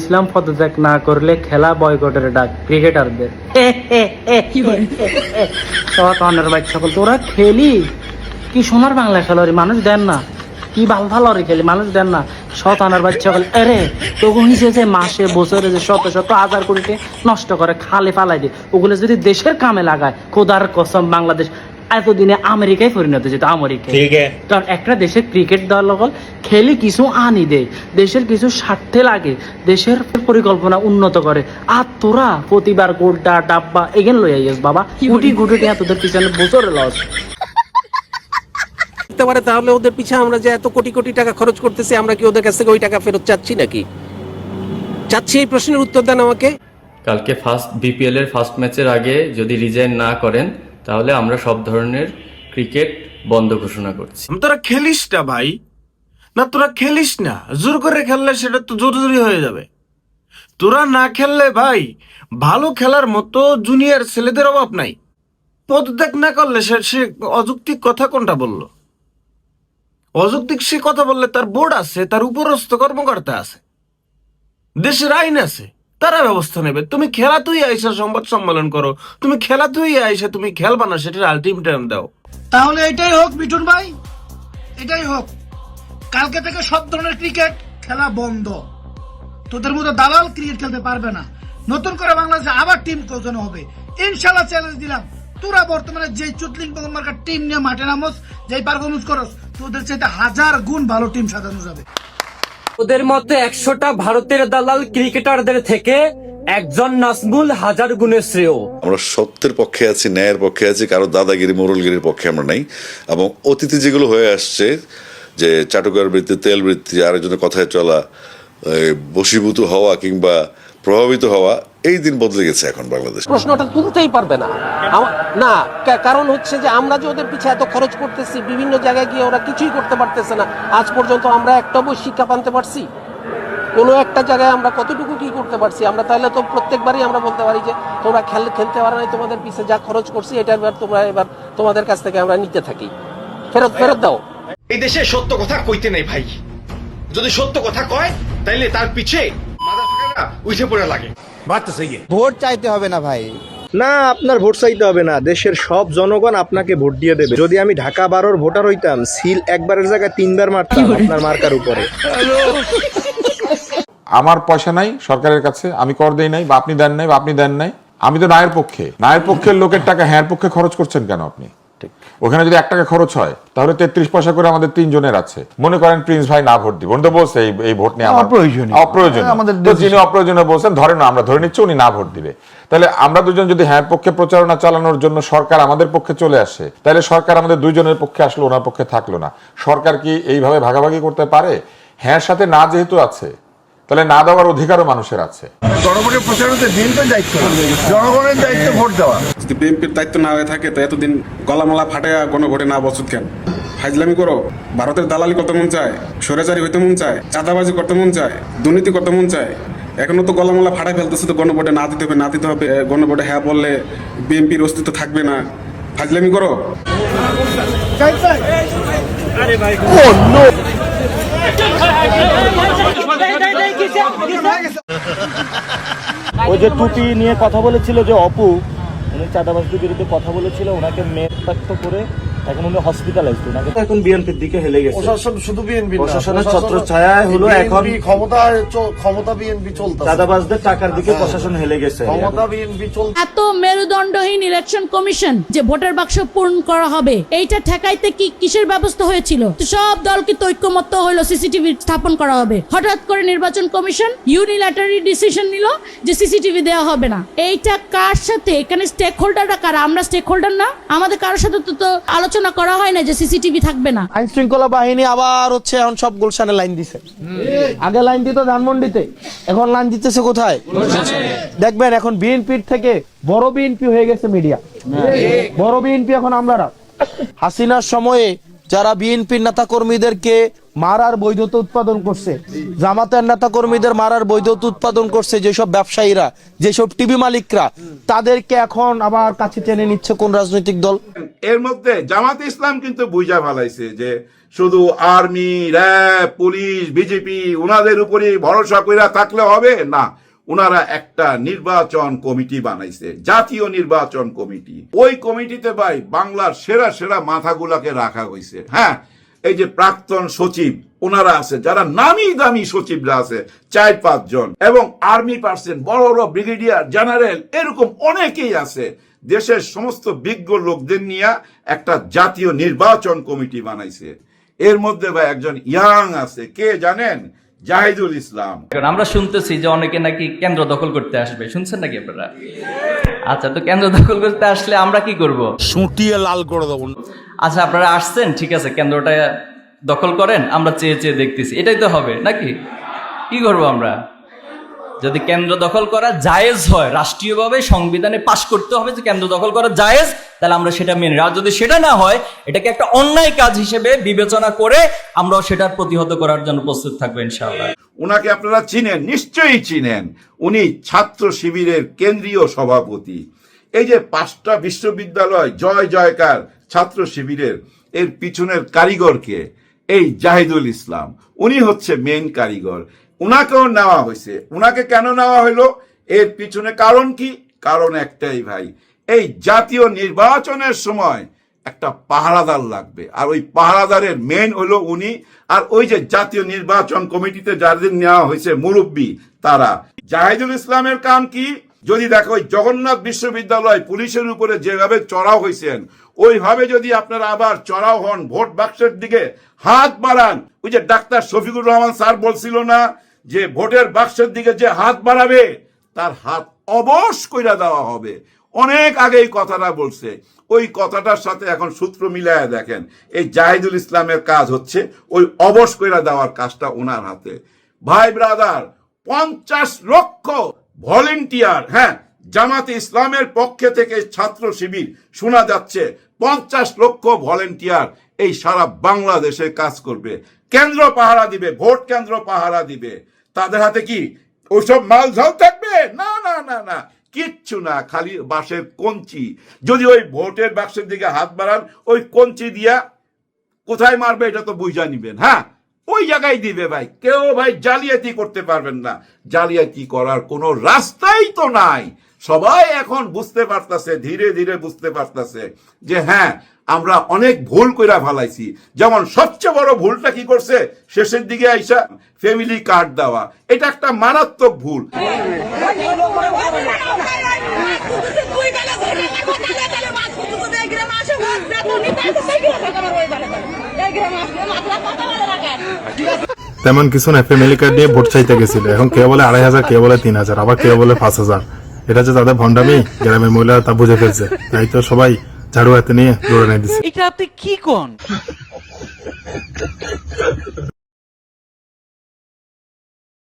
ইসলাম পদত্যাগ না করলে খেলা বয়কটের ডাক ক্রিকেটারদের। বাইক সকল খেলি? কি সোনার বাংলা মানুষ দেন না? কি ভালো ভালো খেলি? মানুষ দেন না? শতানের বাইক সকল, এরে তখন হিসেবে যে মাসে, বছরে যে শত শত হাজার কোটিতে নষ্ট করে, খালে ফালাই দিয়ে ওগুলো যদি দেশের কামে লাগায়, খোদার কসম বাংলাদেশ এতদিনে আমেরিকায় পরিণত যেত আমেরিকায়। কারণ একটা দেশের ক্রিকেট দল লগল খেলি কিছু আনি দেয় দেশের কিছু স্বার্থে লাগে দেশের পরিকল্পনা উন্নত করে। আর তোরা প্রতিবার গোলটা ডাব্বা এগেন লই আইস বাবা। গুটি গুটি তোদের পিছনে বছরে লস। করতে পারে তাহলে ওদের পিছে আমরা যে এত কোটি কোটি টাকা খরচ করতেছি আমরা কি ওদের কাছ থেকে ওই টাকা ফেরত চাচ্ছি নাকি? চাচ্ছি এই প্রশ্নের উত্তর দেন আমাকে। কালকে ফার্স্ট বিপিএল এর ফার্স্ট ম্যাচের আগে যদি রিজাইন না করেন তাহলে আমরা সব ধরনের ক্রিকেট বন্ধ ঘোষণা করছি। তোরা খেলিস না ভাই। না, তোরা খেলিস না। জোর করে খেললে সেটা তো জোর জোরি হয়ে যাবে। তোরা না খেললে ভাই, ভালো খেলার মতো জুনিয়র ছেলেদের অভাব নাই। পদত্যাগ না করলে সে সে অযৌক্তিক কথা কোনটা বলল? অযৌক্তিক সে কথা বললে তার বোর্ড আছে, তার উপরস্থ কর্মকর্তা আছে। দেশের আইন আছে। তারা ব্যবস্থা নেবে। তুমি খেলা তুই আইসা সংবাদ সম্মেলন করো। তুমি খেলা তুই আইসা তুমি খেলবা না, সেটার আলটিমেটাম দাও। তাহলে এটাই হোক মিঠুন ভাই। এটাই হোক। কালকে থেকে সব ধরনের ক্রিকেট খেলা বন্ধ। তোদের মতো দালাল ক্রিকেট খেলতে পারবে না। নতুন করে বাংলাদেশে আবার টিম কোচানো হবে। ইনশাল্লাহ চ্যালেঞ্জ দিলাম। তোরা বর্তমানে যে চুতলিং মার্কার টিম নিয়ে মাঠে নামস, যেই পারফরমেন্স করস, তোদের চাইতে হাজার গুণ ভালো টিম সাজানো যাবে। ওদের মধ্যে একশোটা ভারতের দালাল ক্রিকেটারদের থেকে একজন নাসমুল হাজার গুণে শ্রেয়। আমরা সত্যের পক্ষে আছি, ন্যায়ের পক্ষে আছি, কারও দাদাগিরি, মোরলগিরির পক্ষে আমরা নাই। এবং অতীতে যেগুলো হয়ে আসছে, যে চাটুকার বৃত্তি, তেল বৃত্তি, আরেকজনের কথায় চলা বশীভূত হওয়া কিংবা প্রভাবিত হওয়া এই দিন বদলে গেছে এখন বাংলাদেশ। প্রশ্নটা তুলতেই পারবে না। না কারণ হচ্ছে যে আমরা যে ওদের পিছে এত খরচ করতেছি বিভিন্ন জায়গায় গিয়ে ওরা কিছুই করতে পারতেছে না। আজ পর্যন্ত আমরা একটা বই শিক্ষা পানতে পারছি। কোনো একটা জায়গায় আমরা কতটুকু কি করতে পারছি? আমরা তাহলে তো প্রত্যেকবারই আমরা বলতে পারি যে তোমরা খেল খেলতে পারো নাই তোমাদের পিছে যা খরচ করছি এটা এবার তোমরা এবার তোমাদের কাছ থেকে আমরা নিতে থাকি। ফেরত ফেরত দাও। এই দেশে সত্য কথা কইতে নাই ভাই। যদি সত্য কথা কয় তাইলে তার পিছে পড়ে লাগে। ভোট চাইতে হবে না ভাই। না আপনার ভোট চাইতে হবে না। দেশের সব জনগণ আপনাকে ভোট দিয়ে দেবে। যদি আমি ঢাকা বারোর ভোটার হইতাম সিল একবারের জায়গায় তিনবার মারতাম আপনার মার্কার উপরে। আমার পয়সা নাই সরকারের কাছে আমি কর দেই নাই বা আপনি দেন নাই বা আপনি দেন নাই। আমি তো নায়ের পক্ষে। নায়ের পক্ষের লোকের টাকা হ্যাঁ পক্ষে খরচ করছেন কেন আপনি? ওখানে যদি এক টাকা খরচ হয় তাহলে তেত্রিশ পয়সা করে আমাদের তিনজনের আছে। মনে করেন প্রিন্স ভাই না ভোট দিব উনি তো বলছে এই এই ভোট নিয়ে আমার অপ্রয়োজনীয়। অপ্রয়োজনীয়। আমাদের যিনি অপ্রয়োজনীয় বলছেন ধরেন না আমরা ধরে নিচ্ছি উনি না ভোট দিবে। তাহলে আমরা দুজন যদি হ্যাঁ পক্ষে প্রচারণা চালানোর জন্য সরকার আমাদের পক্ষে চলে আসে তাহলে সরকার আমাদের দুইজনের পক্ষে আসলো ওনার পক্ষে থাকল না। সরকার কি এইভাবে ভাগাভাগি করতে পারে? হ্যাঁ সাথে না যেহেতু আছে তাহলে না দেওয়ার অধিকারও মানুষের আছে। জনগণের প্রচারণাতে বিএনপির দায়িত্ব জনগণের দায়িত্ব ভোট দেওয়া। যদি বিএনপির দায়িত্ব না হয়ে থাকে তো এতদিন গলামালা ফাটাইয়া গণভোটে না বসত কেন? ফাইজলামি করো। ভারতের দালালি করতে মন চায় স্বৈরাচারী হইতে মন চায় চাঁদাবাজি করতে মন চায় দুর্নীতি করতে মন চায়। এখনও তো গলামালা ফাটাই ফেলতেছে তো গণভোটে না দিতে হবে না দিতে হবে গণভোটে হ্যাঁ বললে বিএনপির অস্তিত্ব থাকবে না। ফাইজলামি করো। ওই যে টুপি নিয়ে কথা বলেছিল যে অপু, উনি চাঁদাবাসদের বিরুদ্ধে কথা বলেছিল, ওনাকে মেয়ে করে এখন উনি হসপিটালাইজড ওনাকে এখন বিএনপির দিকে হেলে গেছে। প্রশাসন শুধু বিএনপি প্রশাসনের ছত্র হলো এখন ক্ষমতা ক্ষমতা বিএনপি চলতে চাঁদাবাসদের টাকার দিকে প্রশাসন হেলে গেছে। বিএনপি চলতে এত মেরুদণ্ডহীন ইলেকশন কমিশন যে ভোটার বাক্স পূরণ করা হবে এইটা ঠেকাইতে কি কিসের ব্যবস্থা হয়েছিল? সব দলকে ঐক্যমত্য হলো সিসিটিভি স্থাপন করা হবে। হঠাৎ করে নির্বাচন কমিশন ইউনিল্যাটারি ডিসিশন নিল যে সিসিটিভি দেওয়া হবে না। এইটা কার সাথে? এখানে স্টেক হোল্ডাররা কারা? আমরা স্টেক হোল্ডার না। আমাদের কারোর সাথে তো তো আলোচনা করা হয় না যে সিসিটিভি থাকবে না। আইন শৃঙ্খলা বাহিনী আবার হচ্ছে এখন সব গুলশানে লাইন দিছে। আগে লাইন দিত ধানমন্ডিতে, এখন লাইন দিতেছে কোথায়? দেখবেন এখন বিএনপির থেকে বড় বিএনপি হয়ে গেছে মিডিয়া। বড় বিএনপি এখন আমরা হাসিনার সময়ে যারা বিএনপির নেতা কর্মীদেরকে মারার বৈধতা উৎপাদন করছে। জামাতের নেতা কর্মীদের মারার বৈধতা উৎপাদন করছে যেসব ব্যবসায়ীরা, যেসব টিভি মালিকরা। তাদেরকে এখন আবার কাছে টেনে নিচ্ছে কোন রাজনৈতিক দল। এর মধ্যে জামাত ইসলাম কিন্তু বুঝা ভালাইছে যে শুধু আর্মি, র্যাব, পুলিশ, বিজেপি, উনাদের উপরে ভরসা কইরা থাকলে হবে না। উনারা একটা নির্বাচন কমিটি বানাইছে, জাতীয় নির্বাচন কমিটি। ওই কমিটিতে ভাই বাংলার সেরা সেরা মাথাগুলাকে রাখা হয়েছে হ্যাঁ এই যে প্রাক্তন সচিব, ওনারা আছে, যারা নামি দামি সচিবরা আছে, চার পাঁচজন। এবং আর্মি পার্সন বড় বড় ব্রিগেডিয়ার, জেনারেল, এরকম অনেকেই আছে। দেশের সমস্ত বিজ্ঞ লোকদের নিয়ে একটা জাতীয় নির্বাচন কমিটি বানাইছে। এর মধ্যে ভাই একজন ইয়াং আছে, কে জানেন? জাহিদুল ইসলাম। আমরা শুনতেছি যে অনেকে নাকি কেন্দ্র দখল করতে আসবে। শুনছেন নাকি আপনারা? আচ্ছা তো কেন্দ্র দখল করতে আসলে আমরা কি করব? সুটিয়ে লাল করে দেবো। আচ্ছা আপনারা আসছেন? ঠিক আছে কেন্দ্রটা দখল করেন? আমরা চেয়ে চেয়ে দেখতেছি। এটাই তো হবে নাকি? কি করব আমরা? যদি কেন্দ্র দখল করা জায়েজ হয়, রাষ্ট্রীয়ভাবে সংবিধানে পাশ করতে হবে যে কেন্দ্র দখল করা জায়েজ, তাহলে আমরা সেটা মেনে আর যদি সেটা না হয়, এটাকে একটা অন্যায় কাজ হিসেবে বিবেচনা করে আমরাও সেটার প্রতিহত করার জন্য প্রস্তুত থাকব ইনশাআল্লাহ। উনাকে আপনারা চিনেন, নিশ্চয়ই চিনেন। উনি ছাত্র শিবিরের কেন্দ্রীয় সভাপতি। এই যে পাঁচটা বিশ্ববিদ্যালয়, জয় জয়কার ছাত্র শিবিরের, এর পিছনের কারিগরকে এই জাহিদুল ইসলাম, উনি হচ্ছে মেন কারিগর। উনাকেও নেওয়া হয়েছে। উনাকে কেন নেওয়া হলো? এর পিছনে কারণ কি? কারণ একটাই ভাই, এই জাতীয় নির্বাচনের সময় একটা পাহারাদার লাগবে। আর ওই পাহারাদারের মেন হলো উনি। আর ওই যে জাতীয় নির্বাচন কমিটিতে যাদের নেওয়া হয়েছে মুরব্বী, তারা। জাহিদুল ইসলামের কাম কি? যদি দেখো জগন্নাথ বিশ্ববিদ্যালয় পুলিশের উপরে যেভাবে চড়াও হয়েছেন ওইভাবে যদি আপনারা আবার চড়াও হন, ভোট বাক্সের দিকে হাত বাড়ান, ওই যে ডাক্তার শফিকুর রহমান স্যার বলছিল না যে ভোটের বাক্সের দিকে যে হাত বাড়াবে, তার হাত অবশ কইরা দেওয়া হবে। অনেক আগে এই কথাটা বলছে। ওই কথাটার সাথে এখন সূত্র মিলায় দেখেন। এই জাহিদুল ইসলামের কাজ হচ্ছে ওই অবশ কইরা দেওয়ার কাজটা ওনার হাতে। ভাই ব্রাদার, পঞ্চাশ লক্ষ ভলেন্টিয়ার হ্যাঁ জামাতে ইসলামের পক্ষে থেকে ছাত্র শিবির শোনা যাচ্ছে, পঞ্চাশ লক্ষ ভলেন্টিয়ার এই সারা বাংলাদেশে কাজ করবে। কেন্দ্র পাহারা দিবে, ভোট কেন্দ্র পাহারা দিবে। তাদের হাতে কি ওইসব মাল ঝাল থাকবে? না না না না, কিচ্ছু না, খালি বাঁশের কঞ্চি। যদি ওই ভোটের বাক্সের দিকে হাত বাড়ান, ওই কঞ্চি দিয়া কোথায় মারবে এটা তো বুঝা নিবেন হ্যাঁ? ওই জায়গায় দিবে ভাই কেউ ভাই জালিয়াতি করতে পারবেন না জালিয়াতি করার কোনো রাস্তাই তো নাই সবাই এখন বুঝতে পারতাছে ধীরে ধীরে বুঝতে পারতাছে যে হ্যাঁ আমরা অনেক ভুল কইরা ফেলাইছি যেমন সবচেয়ে বড় ভুলটা কি করছে শেষের দিকে আইসা ফ্যামিলি কার্ড দেওয়া এটা একটা মারাত্মক ভুল তেমন কিছু না ফ্যামিলি কার্ড নিয়ে ভোট চাইতে গেছিল। এখন কেউ বলে আড়াই হাজার, কেউ বলে তিন হাজার, আবার কেউ বলে পাঁচ হাজার। এটা যে তাদের ভণ্ডামি, গ্রামের মহিলা তা বুঝে ফেলছে। তাই তো সবাই ঝাড়ু হাতে নিয়ে দৌড়ে নিয়ে দিচ্ছে এটা আপনি কি কোন?